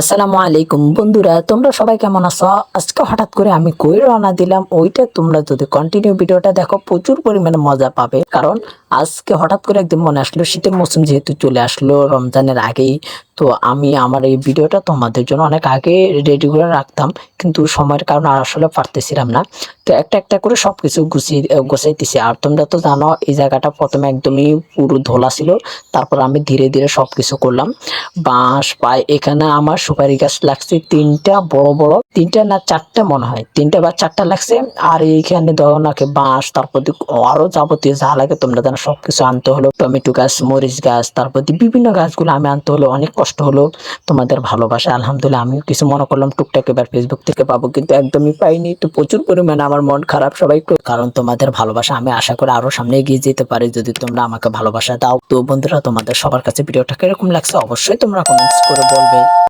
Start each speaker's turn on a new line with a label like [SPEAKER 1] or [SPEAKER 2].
[SPEAKER 1] আসসালামু আলাইকুম। বন্ধুরা, তোমরা সবাই কেমন আছো? আজকে হঠাৎ করে আমি কই রওনা দিলাম? ওইটা তোমরা যদি কন্টিনিউ ভিডিওটা দেখো, প্রচুর পরিমাণে মজা পাবে। কারণ আজকে হঠাৎ করে একদিন মনে আসলো, শীতের মৌসুম যেহেতু চলে আসলো, রমজানের আগেই। তো আমি আমার এই ভিডিওটা তোমাদের জন্য অনেক আগে রেডি করে রাখতাম, কিন্তু সময়ের কারণে আর আসলে পারতেছিলাম না। তো একটা একটা করে সব কিছু গুছিয়ে গোছাইতেছি। আর তোমরা তো জানো, এই জায়গাটা প্রথমে একদমই পুরো ধোলা ছিল, তারপর আমি ধীরে ধীরে সব কিছু করলাম। বাঁশ পাই এখানে আমার সুপারি গাছ লাগছে তিনটা, বড় বড়। তিনটা না চারটা মনে হয়, তিনটা বা চারটা লাগছে। আর এইখানে ধরো নাকি বাঁশ, তারপর দিয়ে আরও যাবতীয় যা লাগে তোমরা জানো, সবকিছু আনতে হলো। টমেটো গাছ, মরিচ গাছ, তারপর বিভিন্ন গাছগুলো আমি আনতে হলো, অনেক হলো, তোমাদের ভালোবাসা, আলহামদুলিল্লাহ আমিও কিছু মনে করলাম, টুকটাক এবার ফেসবুক থেকে পাবো, কিন্তু একদমই পাইনি। তো প্রচুর পরিমাণে আমার মন খারাপ, সবাই কারণ তোমাদের ভালোবাসা আমি আশা করি আরও সামনে এগিয়ে যেতে পারি, যদি তোমরা আমাকে ভালোবাসা দাও। তো বন্ধুরা, তোমাদের সবার কাছে ভিডিওটা কীরকম লাগছে, অবশ্যই তোমরা কমেন্টস করে বলবে।